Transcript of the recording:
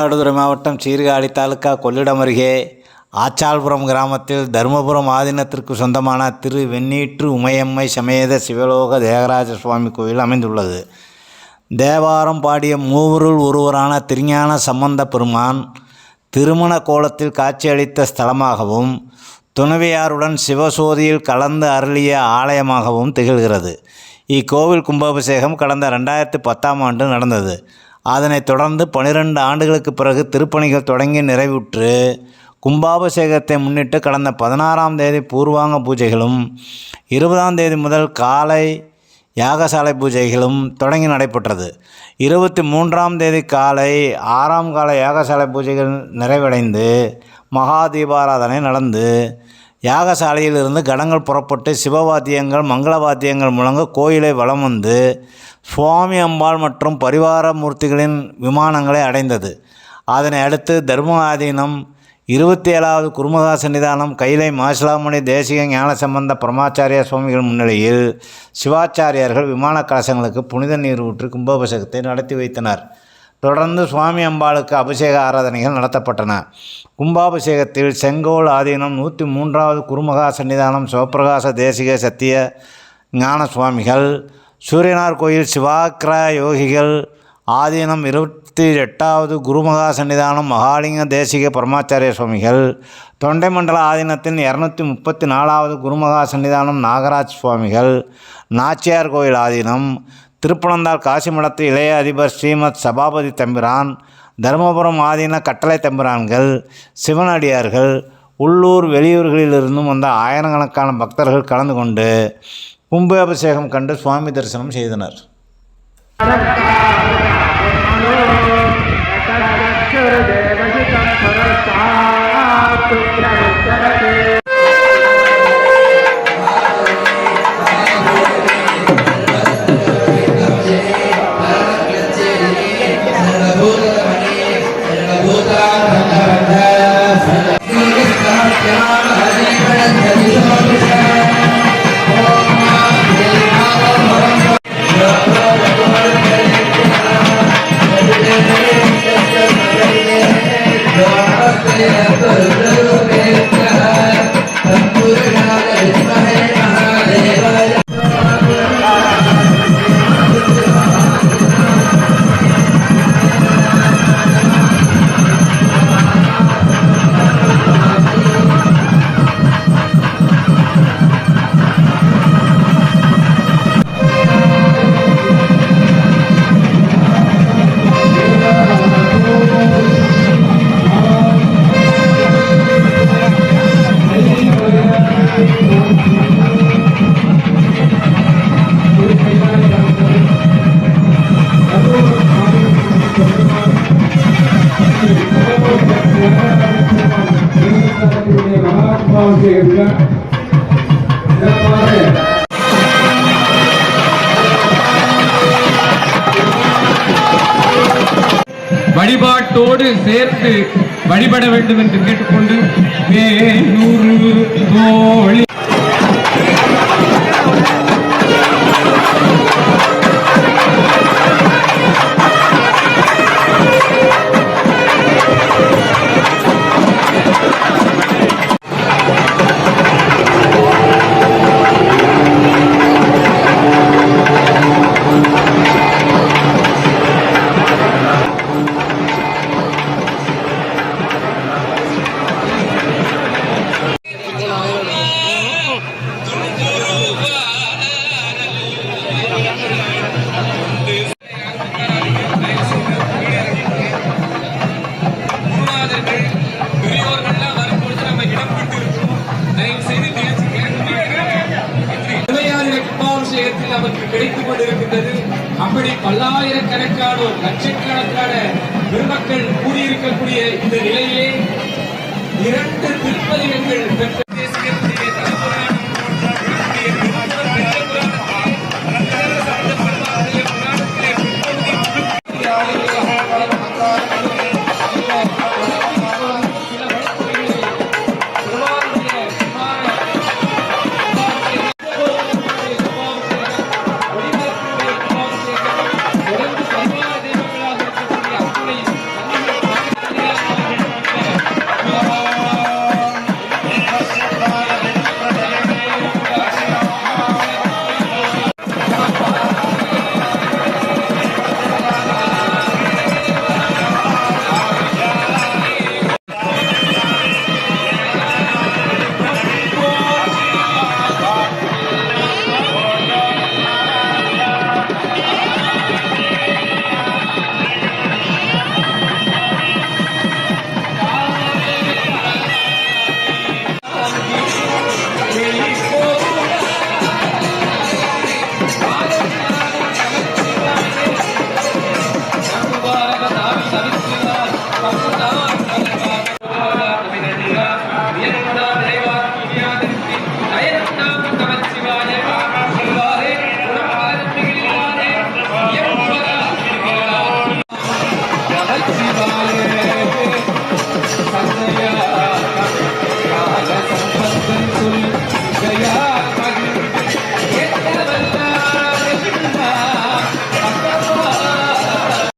மயிலாடுதுறை மாவட்டம் சீர்காழி தாலுக்கா கொள்ளிடம் அருகே ஆச்சாள்புரம் கிராமத்தில் தருமபுரம் ஆதீனத்திற்கு சொந்தமான திரு வெண்ணீற்று உமையம்மை சமேத சிவலோக தேகராஜ சுவாமி கோயில் அமைந்துள்ளது. தேவாரம் பாடிய மூவருள் ஒருவரான திருஞான சம்பந்த பெருமான் திருமண கோலத்தில் காட்சியளித்த ஸ்தலமாகவும் துணைவியாருடன் சிவசோதியில் கலந்து அருளிய ஆலயமாகவும் திகழ்கிறது. இக்கோவில் கும்பாபிஷேகம் கடந்த ரெண்டாயிரத்தி பத்தாம் ஆண்டு நடந்தது. அதனைத் தொடர்ந்து பனிரெண்டு ஆண்டுகளுக்கு பிறகு திருப்பணிகள் தொடங்கி நிறைவுற்று கும்பாபிஷேகத்தை முன்னிட்டு கடந்த பதினாறாம் தேதி பூர்வாங்க பூஜைகளும் இருபதாம் தேதி முதல் காலை யாகசாலை பூஜைகளும் தொடங்கி நடைபெற்றது. இருபத்தி மூன்றாம் தேதி காலை ஆறாம் கால யாகசாலை பூஜைகள் நிறைவடைந்து மகா தீபாராதனை நடந்து யாகசாலையில் இருந்து கடங்கள் புறப்பட்டு சிவவாத்தியங்கள் மங்கள வாத்தியங்கள் முழங்க கோயிலை வலம் வந்து சுவாமி அம்பாள் மற்றும் பரிவார மூர்த்திகளின் விமானங்களை அடைந்தது. அதனை அடுத்து தர்மாதீனம் இருபத்தி ஏழாவது குருமகா சன்னிதானம் கைலை மாசிலாமணி தேசிக ஞானசம்பந்த பரமாச்சாரிய சுவாமிகள் முன்னிலையில் சிவாச்சாரியார்கள் விமான கலசங்களுக்கு புனித நீர் ஊற்றி கும்பாபிஷேகத்தை நடத்தி வைத்தனர். தொடர்ந்து சுவாமி அம்பாளுக்கு அபிஷேக ஆராதனைகள் நடத்தப்பட்டன. கும்பாபிஷேகத்தில் செங்கோல் ஆதீனம் நூற்றி மூன்றாவது குருமகா சன்னிதானம் சிவபிரகாச தேசிக சத்திய ஞான சுவாமிகள் சூரியனார் கோயில் சிவாக்கிர யோகிகள் ஆதீனம் இருபத்தி எட்டாவது குருமகா சன்னிதானம் மகாலிங்க தேசிக பரமாச்சாரிய சுவாமிகள் தொண்டை மண்டல ஆதீனத்தின் இரநூத்தி முப்பத்தி நாலாவது குருமகா சன்னிதானம் நாகராஜ் சுவாமிகள் நாச்சியார் கோயில் ஆதீனம் திருப்பனந்தாள் காசிமடத்து இளைய அதிபர் ஸ்ரீமத் சபாபதி தம்பிரான் தருமபுரம் ஆதீன கட்டளை தம்பிரான்கள் சிவனடியார்கள் உள்ளூர் வெளியூர்களிலிருந்தும் வந்த ஆயிரக்கணக்கான பக்தர்கள் கலந்து கொண்டு கும்பாபிஷேகம் கண்டு சுவாமி தரிசனம் செய்தனர். पे अतुल रूपे कहा संपूर्ण विस्महे வழிபாட்டோடு சேர்த்து வழிபட வேண்டும் என்று கேட்டுக்கொண்டு வேலூரு தோழி. அப்படி பல்லாயிரக்கணக்கானோர் லட்சக்கணக்கான பெருமக்கள் கூடியிருக்கக்கூடிய இந்த நிலையிலே இரண்டு திருப்பதிகங்கள் பெற்ற